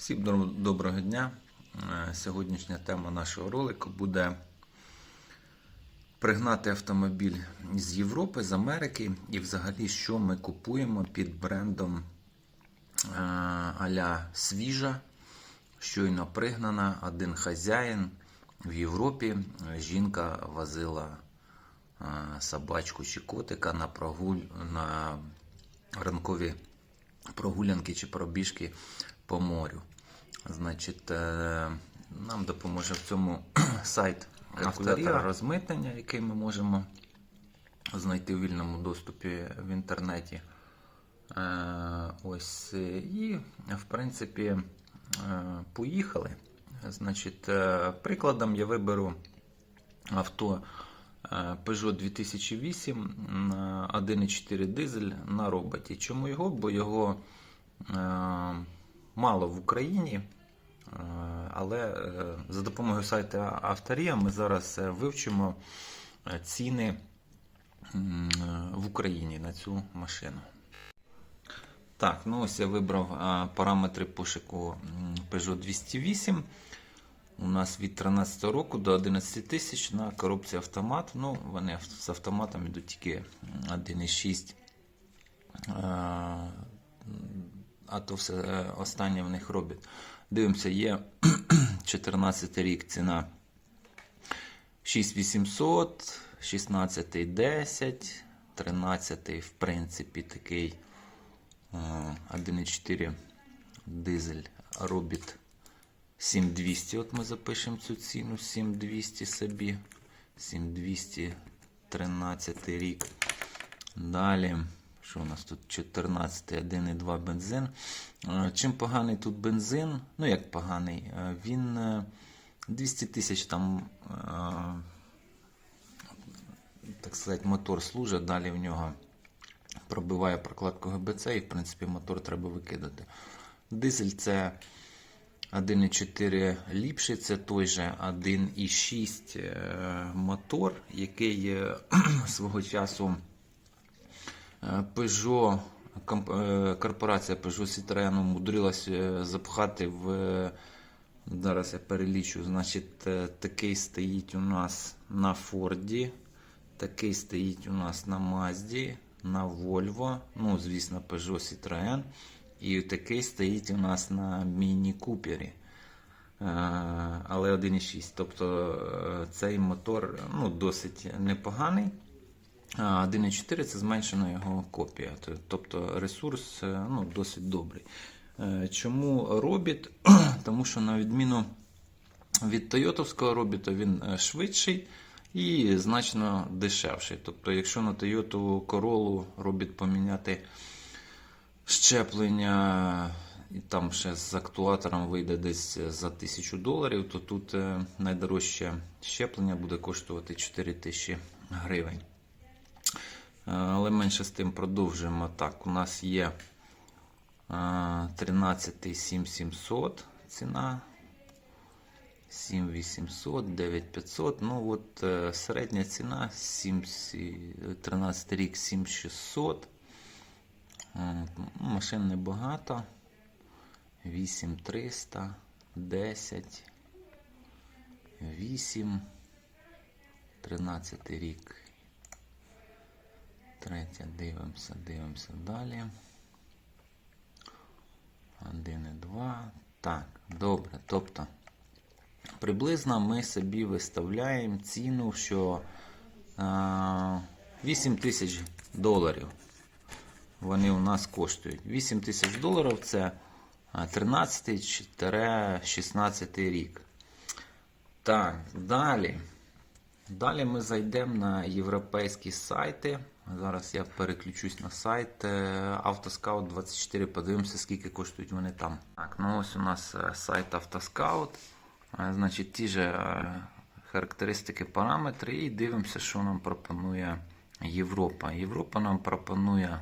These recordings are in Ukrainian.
Всім доброго дня. Е, Сьогоднішня тема нашого ролику буде пригнати автомобіль з Європи, з Америки і взагалі, що ми купуємо під брендом е, а-ля свіжа, щойно пригнана, один хазяїн в Європі. Е, Жінка возила собачку чи котика на прогуль на ранкові прогулянки чи пробіжки по морю. Значить, е, нам допоможе в цьому сайт калькулятора розмитнення, який ми можемо знайти в вільному доступі в інтернеті. Е, Ось, е, і, в принципі, поїхали. Значить, прикладом я виберу авто Peugeot 2008 на 1,4 дизель на роботі. Чому його? Бо його мало в Україні. Е, Але е, за допомогою сайту Авторія ми зараз е, вивчимо ціни в Україні на цю машину. Так, ну ось я вибрав параметри пошуку Peugeot 208. У нас від 13 року до 11 тисяч на коробці автомат. Ну, вони з автоматом йдуть тільки 1,6. А, то все е, останнє в них робить. Дивимося, є 14 рік ціна 6800, 16 10, 13 в принципі такий е, 1,4 дизель робить 7200. От ми запишемо цю ціну 7200 собі. 7200 13 рік. Далі, що у нас тут 14 1,2 бензин. Е, Чим поганий тут бензин? Ну, як поганий, Е, він е, 200 тисяч там, е, так сказати, мотор служить, далі в нього пробиває прокладку ГБЦ і, в принципі, мотор треба викидати. Дизель це 1,4 ліпший, це той же 1,6 е, мотор, який е, свого часу е, Peugeot, е, корпорація Peugeot Citroën умудрилась е, запхати в. е, Зараз я перелічу. Значить, такий стоїть у нас на Форді, такий стоїть у нас на Мазді, на Volvo, ну, звісно, Peugeot Citroën. І такий стоїть у нас на Міні Купері. Е, Але 1,6. Тобто цей мотор ну, досить непоганий. А 1,4 це зменшена його копія. Тобто ресурс е, ну, досить добрий. Е, Чому робіт? Тому що на відміну від тойотовського робіта він е, швидший і значно дешевший. Тобто, якщо на Toyota Corolla робіт поміняти щеплення, і там ще з актуатором вийде десь за 1000 доларів, то тут найдорожче щеплення буде коштувати 4000 гривень. Е, Але менше з тим продовжуємо. Так, у нас є 13 7700 ціна. 7800, 9500. Ну от е, середня ціна 7, 13 рік 7600. Е, Машин небагато. 8300, 10, 8, 13 рік. Третя, дивимося, дивимося далі. 1,2. Так, добре. Тобто, приблизно ми собі виставляємо ціну, що а, 8 тисяч доларів вони у нас коштують. 8 тисяч доларів це 13-16 рік. Так, далі. Далі ми зайдемо на європейські сайти. Зараз я переключусь на сайт Автоскаут 24, подивимося, скільки коштують вони там. Так, ну ось у нас е, сайт Автоскаут. Е, Значить, ті е, характеристики, параметри, і дивимося, що нам пропонує Європа. Європа нам пропонує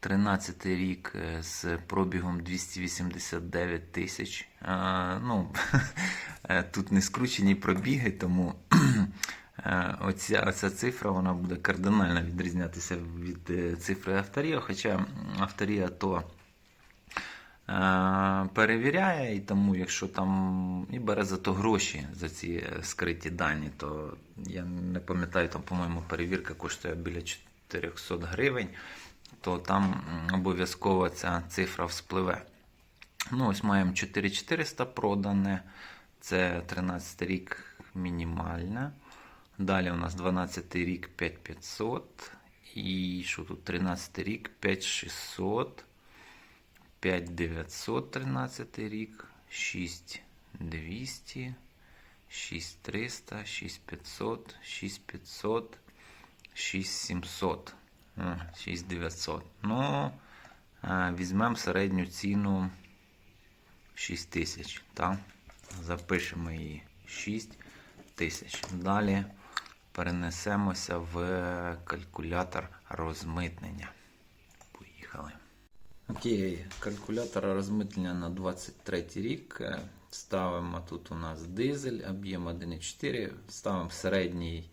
13 рік е, з пробігом 289 тисяч. Е, Ну, е, тут не скручені пробіги, тому е, оця, оця цифра вона буде кардинально відрізнятися від е, цифри авторія. Хоча авторія то е, перевіряє, і тому, якщо там і бере за то гроші за ці е, скриті дані, то я не пам'ятаю, там, по-моєму, перевірка коштує біля 400 гривень, то там обов'язково ця цифра вспливе. Ну, ось маємо 4400 продане. Це 13 рік мінімальне. Далі у нас 12 рік 5500. І що тут? 13 рік 5600. 5900 13 рік. 6200. 6300, 6500, 6500, 6700. 6900. Ну, е, візьмемо середню ціну 6 тисяч. Так? Запишемо її 6 тисяч. Далі перенесемося в калькулятор розмитнення. Поїхали. Окей, калькулятор розмитнення на 23 рік. Е, Ставимо тут у нас дизель, об'єм 1,4. Ставимо середній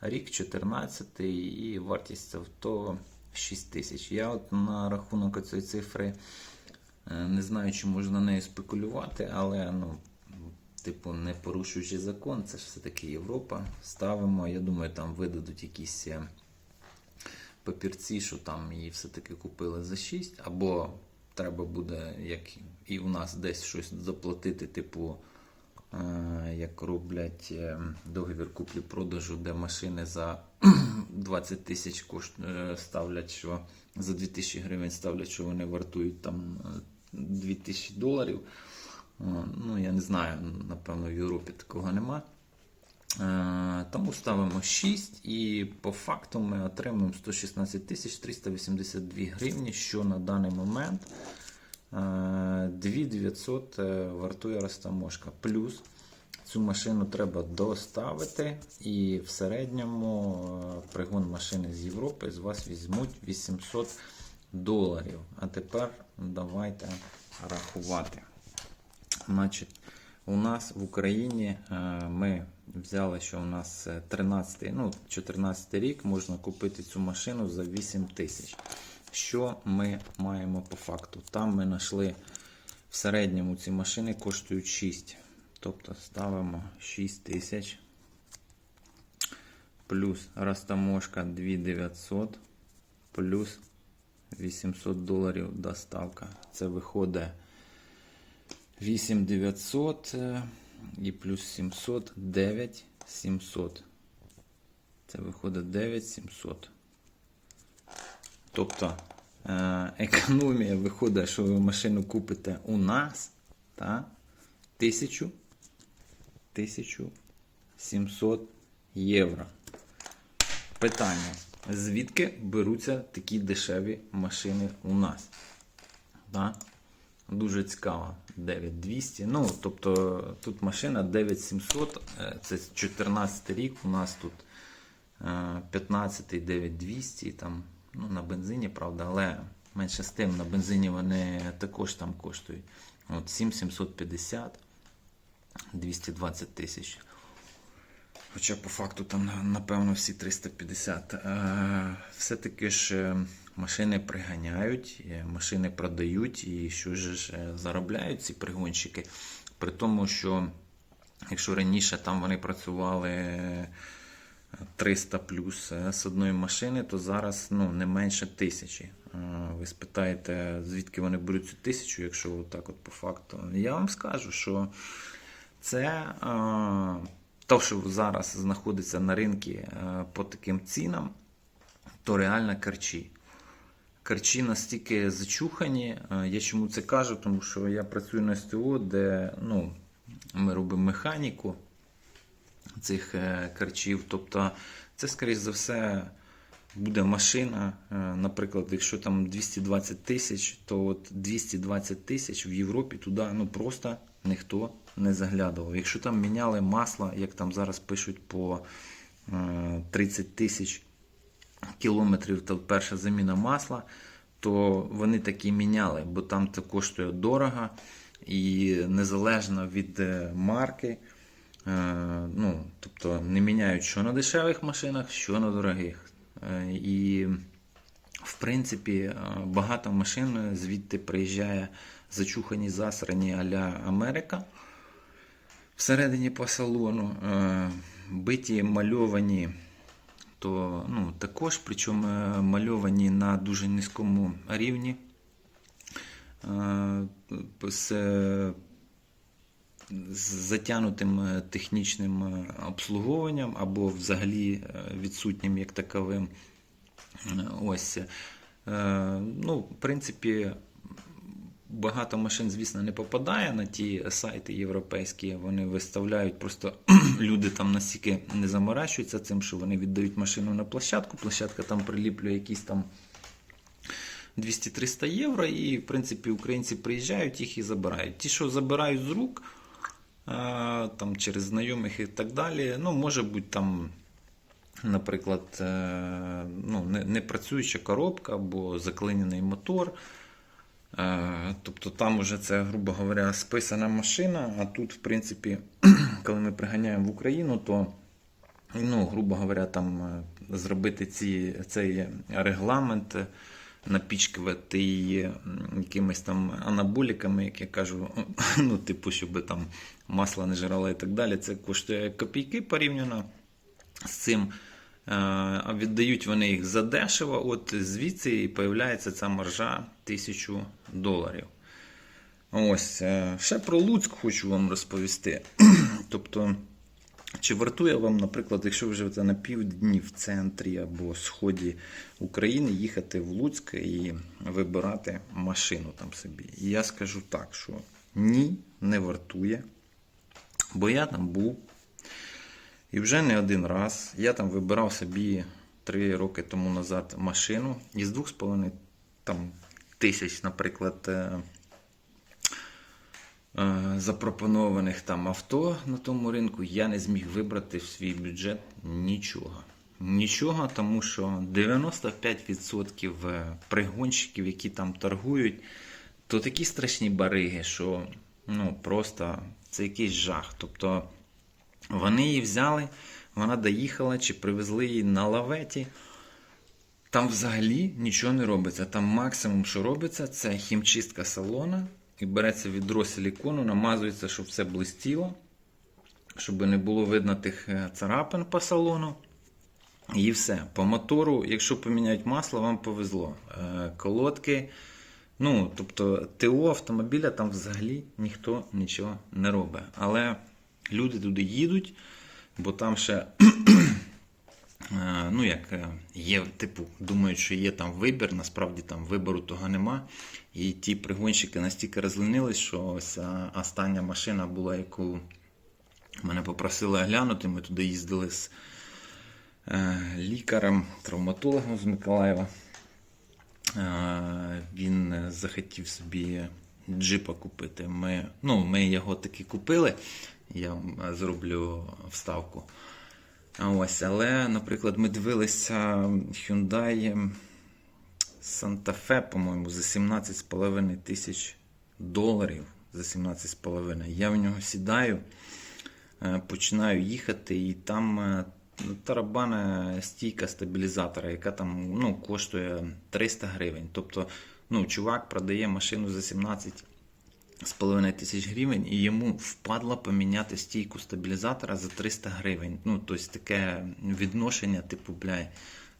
рік 14 і вартість авто 6 тисяч. Я от на рахунок цієї цифри е, не знаю, чи можна нею спекулювати, але ну, типу, не порушуючи закон, це ж все-таки Європа. Ставимо. Я думаю, там видадуть якісь е, папірці, що там її все-таки купили за 6, або треба буде, як і у нас десь щось заплатити, типу, е, як роблять е, договір куплі-продажу, де машини за 20 тисяч ставлять, що за 2000 гривень ставлять, що вони вартують там е, 2000 доларів. Е, Ну, я не знаю, напевно, в Європі такого нема. Е, Тому ставимо 6 і по факту ми отримуємо 116 тисяч 382 гривні, що на даний момент е, 2900 е, вартує розтаможка. Плюс цю машину треба доставити і в середньому пригон машини з Європи з вас візьмуть 800 доларів. А тепер давайте рахувати. Значить, у нас в Україні е, ми взяли, що у нас е, 13, ну, 14 рік можна купити цю машину за 8 тисяч. Що ми маємо по факту? Там ми знайшли в середньому ці машини коштують 6. Тобто ставимо 6 тисяч. Плюс розтаможка 2900, плюс 800 доларів доставка. Це виходить 8900 е, і плюс 700, 9700. Це виходить 9700. Тобто е, економія виходить, що ви машину купите у нас та 1000 1700 євро. Питання: звідки беруться такі дешеві машини у нас? Так? Дуже цікаво. 9200. Ну, тобто тут машина 9700, е, це 14 рік. У нас тут е, 15 9200. Там, ну, на бензині, правда, але менше з тим, на бензині вони також там коштують. От 7750, 220 тисяч. Хоча по факту там напевно всі 350. Е, Все-таки ж е, машини приганяють, е, машини продають і що ж е, заробляють ці пригонщики. При тому, що якщо раніше там вони працювали е, 300 плюс е, з одної машини, то зараз ну, не менше тисячі. Е, Ви спитаєте, звідки вони беруть цю тисячу, якщо так от по факту. Я вам скажу, що це е, то, що зараз знаходиться на ринку е, по таким цінам, то реально карчі. Карчі настільки зачухані. Е, Я чому це кажу? Тому що я працюю на СТО, де ну, ми робимо механіку цих е, карчів. Тобто, це, скоріш за все, буде машина. е, Наприклад, якщо там 220 тисяч, то от 220 тисяч в Європі туди ну, просто ніхто не заглядував. Якщо там міняли масло, як там зараз пишуть по е, 30 тисяч кілометрів, то перша заміна масла, то вони такі міняли, бо там це коштує дорого і незалежно від е, марки. Е, ну, тобто не міняють що на дешевих машинах, що на дорогих. Е, І в принципі, багато машин звідти приїжджає зачухані засрані аля Америка всередині по салону, биті мальовані, то ну, також, причому е, мальовані на дуже низькому рівні. Е, з, е, з затягнутим е, технічним обслуговуванням або взагалі відсутнім як таковим. Ось. Ну, в принципі, багато машин, звісно, не попадає на ті сайти європейські. Вони виставляють, просто люди там настільки не заморачуються цим, що вони віддають машину на площадку. Площадка там приліплює якісь там 200-300 євро, і, в принципі, українці приїжджають, їх і забирають. Ті, що забирають з рук, там через знайомих і так далі, ну, може бути там. Наприклад, е, ну, не, не працююча коробка або заклинений мотор. Е, Тобто там вже це, грубо говоря, списана машина, а тут, в принципі, коли ми приганяємо в Україну, то, ну, грубо говоря, там е, зробити ці, цей регламент, е, напічкувати її якимись там анаболіками, як я кажу, ну, типу, щоб там масло не жрало і так далі. Це коштує копійки порівняно з цим. Е, А віддають вони їх задешево, от звідси і появляється ця маржа 1000 доларів. Ось, е, ще про Луцьк хочу вам розповісти. тобто, чи вартує вам, наприклад, якщо ви живете на півдні в центрі або сході України, їхати в Луцьк і вибирати машину там собі? Я скажу так, що ні, не вартує. Бо я там був. І вже не один раз я там вибирав собі 3 роки тому назад машину із 2,5 тисяч, наприклад, е, е, запропонованих там авто на тому ринку, я не зміг вибрати в свій бюджет нічого. Нічого, тому що 95% е, пригонщиків, які там торгують, то такі страшні бариги, що ну, просто це якийсь жах. Тобто вони її взяли, вона доїхала чи привезли її на лаветі. Там взагалі нічого не робиться. Там максимум, що робиться, це хімчистка салона. І береться відро силікону, намазується, щоб все блистіло, щоб не було видно тих е, царапин по салону. І все. По мотору, якщо поміняють масло, вам повезло. Е, Колодки. Ну, тобто ТО автомобіля там взагалі ніхто нічого не робить. Але люди туди їдуть, бо там ще. Е, Ну, як е, є, типу, думають, що є там вибір, насправді там вибору того нема. І ті пригонщики настільки розлинились, що ось е, остання машина була, яку мене попросили оглянути. Ми туди їздили з лікарем, травматологом з Миколаєва. Він захотів собі джипа купити. Ми, ну, ми його таки купили. Я зроблю вставку. Ось, але, наприклад, ми дивилися Hyundai Santa Fe, по-моєму, за 17,5 тисяч доларів. За 17,5. Я в нього сідаю, е, починаю їхати, і там е, тарабана стійка стабілізатора, яка там ну, коштує 300 гривень. Тобто, ну, чувак продає машину за 17 з половиною тисяч гривень, і йому впадло поміняти стійку стабілізатора за 300 гривень. Ну, тобто таке відношення, типу, бля,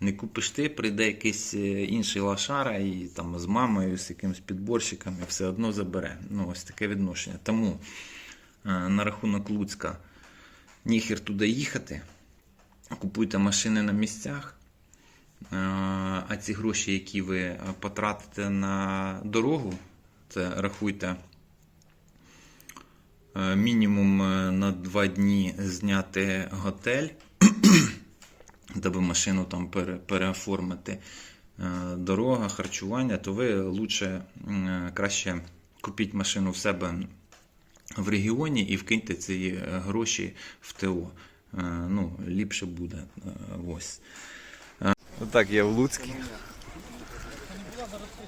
не купиш ти, прийде якийсь е, інший лошара і там з мамою, з якимось підборщиком, і все одно забере. Ну, ось таке відношення. Тому е, на рахунок Луцька ніхер туди їхати, купуйте машини на місцях. Е, А ці гроші, які ви е, потратите на дорогу, це рахуйте е, мінімум на 2 дні зняти готель, даби машину там пере, переоформити. Дорога, харчування, то ви лучше краще купіть машину в себе в регіоні і вкиньте ці гроші в ТО. Ну, ліпше буде. Ось. Отак я в Луцькі.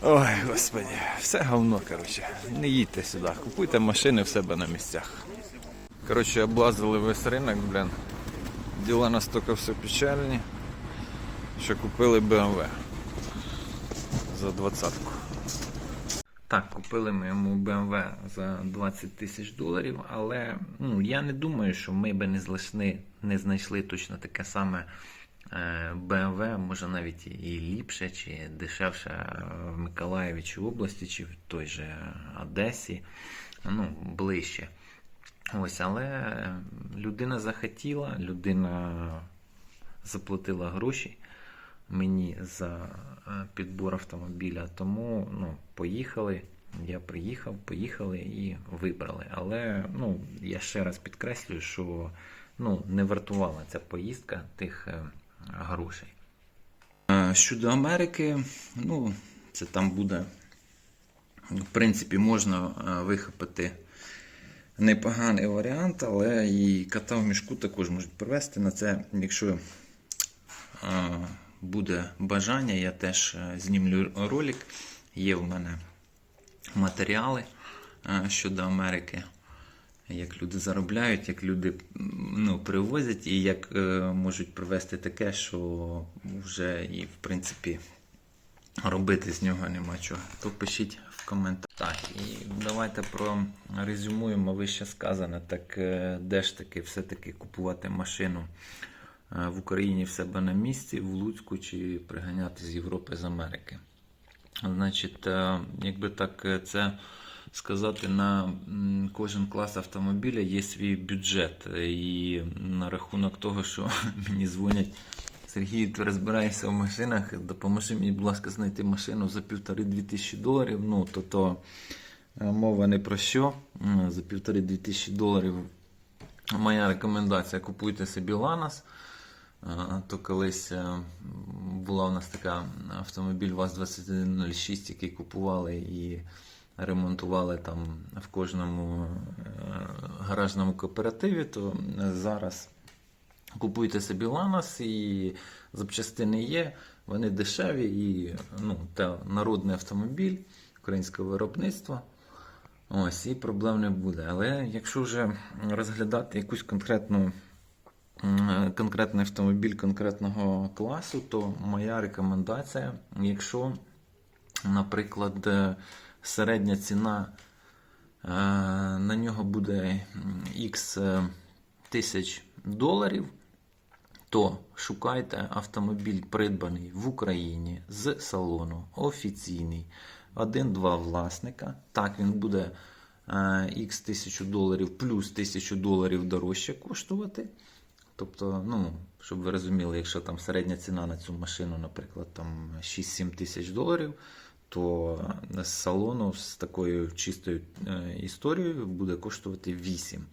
Ой, господи, все говно, коротше. Не їдьте сюди, купуйте машини в себе на місцях. Коротше, облазили весь ринок, блін. Діла настільки все печальні, що купили BMW за двадцятку. Так, купили ми йому BMW за 20 тисяч доларів, але ну, я не думаю, що ми би не знайшли, не знайшли точно таке саме BMW, може навіть і ліпше, чи дешевше е, в Миколаєві чи області, чи в той же Одесі, ну, ближче. Ось, але е, людина захотіла, людина заплатила гроші мені за е, підбор автомобіля. Тому ну, поїхали. Я приїхав, поїхали і вибрали. Але ну, я ще раз підкреслюю, що ну, не вартувала ця поїздка тих е, грошей. Щодо Америки, ну, це там буде, в принципі, можна е, вихопити непоганий варіант, але і кота в мішку також можуть привезти на це, якщо е, буде бажання, я теж е, знімлю ролик. Є в мене матеріали щодо Америки, як люди заробляють, як люди ну, привозять і як е, можуть привезти таке, що вже і в принципі робити з нього нема чого. То пишіть в коментарях. Так, і давайте прорезюмуємо вище сказане. Так е, де ж таки все-таки купувати машину е, в Україні в себе на місці, в Луцьку чи приганяти з Європи з Америки. Значить, е, якби так це сказати, на кожен клас автомобіля є свій бюджет. І на рахунок того, що мені дзвонять. Сергій, ти розбираєшся в машинах, допоможи мені, будь ласка, знайти машину за півтори-дві тисячі доларів. Ну, то, то е, мова не про що. За півтори-дві тисячі доларів моя рекомендація купуйте собі Ланос. Е, То колись е, була у нас така автомобіль ВАЗ-2106, який купували і ремонтували там в кожному е, гаражному кооперативі. То зараз Купуйте собі Ланос і запчастини є, вони дешеві і ну, та народний автомобіль українського виробництва. Ось, і проблем не буде. Але якщо вже розглядати якусь конкретну, конкретний автомобіль конкретного класу, то моя рекомендація, якщо, наприклад, е, середня ціна е, на нього буде X тисяч доларів, то шукайте автомобіль, придбаний в Україні з салону, офіційний, один-два власника. Так, він буде X тисячу доларів плюс тисячу доларів дорожче коштувати. Тобто, ну, щоб ви розуміли, якщо там середня ціна на цю машину, наприклад, там 6-7 тисяч доларів, то салону з такою чистою е, історією буде коштувати 8.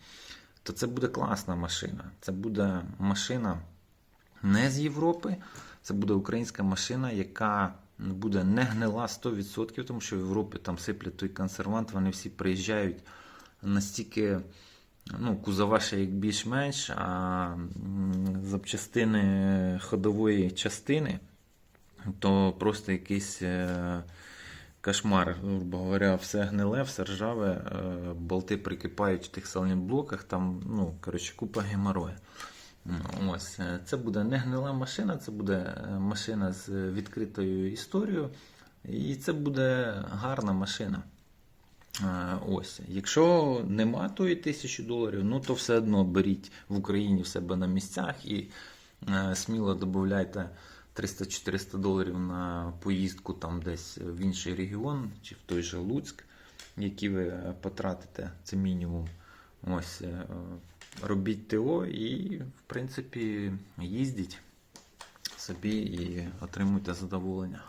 То це буде класна машина. Це буде машина не з Європи, це буде українська машина, яка буде не гнила 100%, тому що в Європі там сиплять той консервант, вони всі приїжджають настільки. Ну, кузова ще як більш-менш, а запчастини ходової частини, то просто якийсь е, кошмар, грубо говоря, все гниле, все ржаве, е, болти прикипають в тих салонблоках, там, ну, коротше, купа геморою. Ну, Ось, е, це буде не гнила машина, це буде е, машина з відкритою історією, і це буде гарна машина. Ось, якщо нема тої тисячі доларів, ну то все одно беріть в Україні в себе на місцях і сміло додавайте 300-400 доларів на поїздку там десь в інший регіон чи в той же Луцьк, які ви потратите, це мінімум. Ось, е, робіть ТО і, в принципі, їздіть собі і отримуйте задоволення.